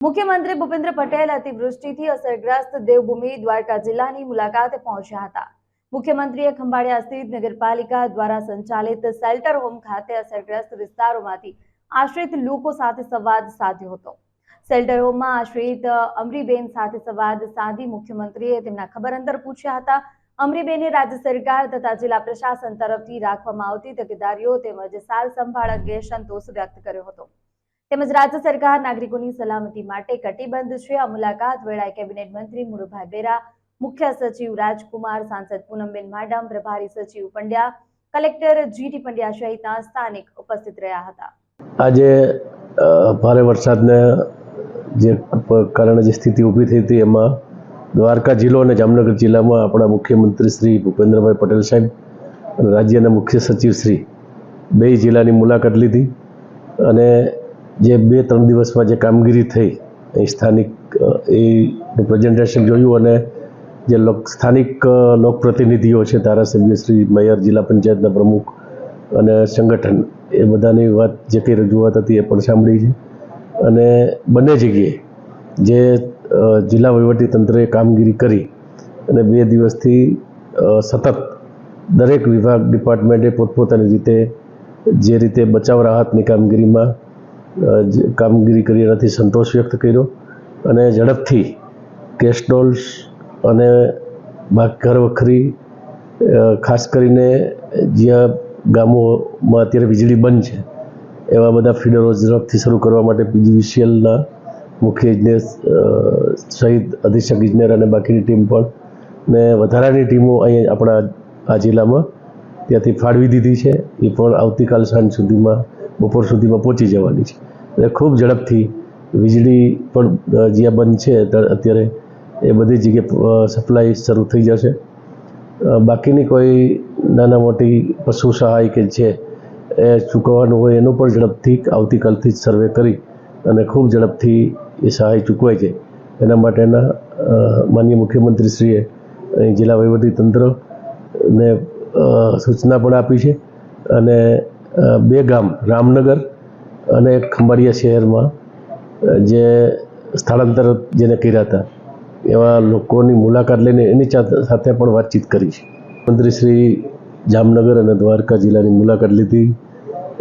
મુખ્યમંત્રી ભૂપેન્દ્ર પટેલ અતિવૃષ્ટિથી અસરગ્રસ્ત દેવભૂમિ દ્વારકા જિલ્લાની મુલાકાતે પહોંચ્યા હતા. મુખ્યમંત્રીએ ખંભાળિયા સ્થિત નગરપાલિકા દ્વારા સંચાલિત શેલ્ટર હોમ ખાતે અસરગ્રસ્ત વિસ્તારોમાંથી આશ્રિત લોકો સાથે સંવાદ સાધ્યો હતો. શેલ્ટર હોમમાં આશ્રિત અમરીબેન સાથે સંવાદ સાધી મુખ્યમંત્રીએ તેમના ખબર અંતર પૂછ્યા હતા. અમરીબેને રાજ્ય સરકાર તથા જિલ્લા પ્રશાસન તરફથી રાખવામાં આવતી તકેદારીઓ તેમજ સાર સંભાળ અંગે સંતોષ વ્યક્ત કર્યો હતો. તેમજ રાજ્ય સરકાર નાગરિકોની સલામતી માટે કટિબદ્ધ છે. આ મુલાકાત વેળાએ કેબિનેટ મંત્રી મુળુભાઈ બેરા, મુખ્ય સચિવ રાજકુમાર, સાંસદ પૂનમબેન માડમ, પ્રભારી સચિવ પંડ્યા, કલેક્ટર જીટી પંડ્યા સહિતના સ્થાનિક ઉપસ્થિત રહ્યા હતા. આજે ભારે વરસાદને જે કારણે જે સ્થિતિ ઊભી થઈ હતી એમાં દ્વારકા જિલ્લો અને જામનગર જિલ્લામાં આપણા મુખ્યમંત્રી શ્રી ભૂપેન્દ્રભાઈ પટેલ સાહેબ અને રાજ્યના મુખ્ય સચિવ શ્રી બે જિલ્લાની મુલાકાત લીધી. અને જે બે, ત્રણ દિવસમાં જે કામગીરી થઈ, એ સ્થાનિક એ પ્રેઝન્ટેશન જોયું અને જે લોક, સ્થાનિક લોકપ્રતિનિધિઓ છે, ધારાસભ્ય શ્રી મેયર જિલ્લા પંચાયતના પ્રમુખ અને સંગઠન, એ બધાની વાત જે કંઈ રજૂઆત હતી એ પણ સાંભળી છે. અને બંને જગ્યાએ જે જિલ્લા વહીવટી તંત્રએ કામગીરી કરી અને બે દિવસથી સતત દરેક વિભાગ, ડિપાર્ટમેન્ટે પોતપોતાની રીતે જે રીતે બચાવ રાહતની કામગીરીમાં કામગીરી કરી એનાથી સંતોષ વ્યક્ત કર્યો અને ઝડપથી કેસ્ટોલ્સ અને ઘર વખરી ખાસ કરીને જ્યાં ગામોમાં અત્યારે વીજળી બંધ છે, એવા બધા ફીડરો ઝડપથી શરૂ કરવા માટે પીજીવીસીએલના મુખ્ય ઇજનેર સહિત અધિક્ષક ઇજનેર અને બાકીની ટીમ પણ ને વધારાની ટીમો અહીં આપણા આ જિલ્લામાં ત્યાંથી ફાળવી દીધી છે એ પણ આવતીકાલ સાંજ સુધીમાં બપોર સુધીમાં પહોંચી જવાની છે. એટલે ખૂબ ઝડપથી વીજળી પણ જ્યાં બંધ છે અત્યારે એ બધી જગ્યાએ સપ્લાય શરૂ થઈ જશે. બાકીની કોઈ નાના મોટી પશુ સહાય કે છે એ ચૂકવવાનું હોય એનું પણ ઝડપથી આવતીકાલથી જ સર્વે કરી અને ખૂબ ઝડપથી એ સહાય ચૂકવાય છે એના માટેના માનનીય મુખ્યમંત્રીશ્રીએ જિલ્લા વહીવટી તંત્રને અ, સૂચના પણ આપી છે. અને બે ગામ, રામનગર અને ખંભાળિયા શહેરમાં જે સ્થળાંતર જેને કર્યા હતા, એવા લોકોની મુલાકાત લઈને એની સાથે પણ વાતચીત કરી છે. મંત્રી શ્રી જામનગર અને દ્વારકા જિલ્લાની મુલાકાત લીધી.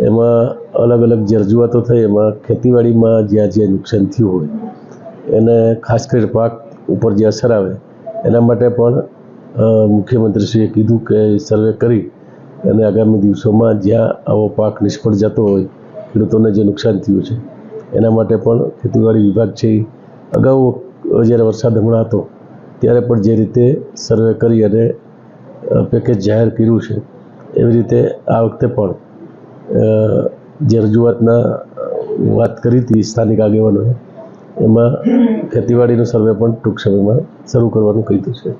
એમાં અલગ અલગ જે રજૂઆતો થઈ, એમાં ખેતીવાડીમાં જ્યાં જ્યાં નુકસાન થયું હોય, એને ખાસ કરીને પાક ઉપર જે અસર આવે, એના માટે પણ મુખ્યમંત્રીશ્રીએ કીધું કે સર્વે કરી અને આગામી દિવસોમાં જ્યાં આવો પાક નિષ્ફળ જતો હોય, ખેડૂતોને જે નુકસાન થયું છે, એના માટે પણ ખેતીવાડી વિભાગ છે એ અગાઉ જ્યારે વરસાદ હમણાં હતો, ત્યારે પણ જે રીતે સર્વે કરી અને પેકેજ જાહેર કર્યું છે, એવી રીતે આ વખતે પણ જે રજૂઆતના વાત કરી હતી સ્થાનિક આગેવાનોએ, એમાં ખેતીવાડીનો સર્વે પણ ટૂંક સમયમાં શરૂ કરવાનું કીધું છે.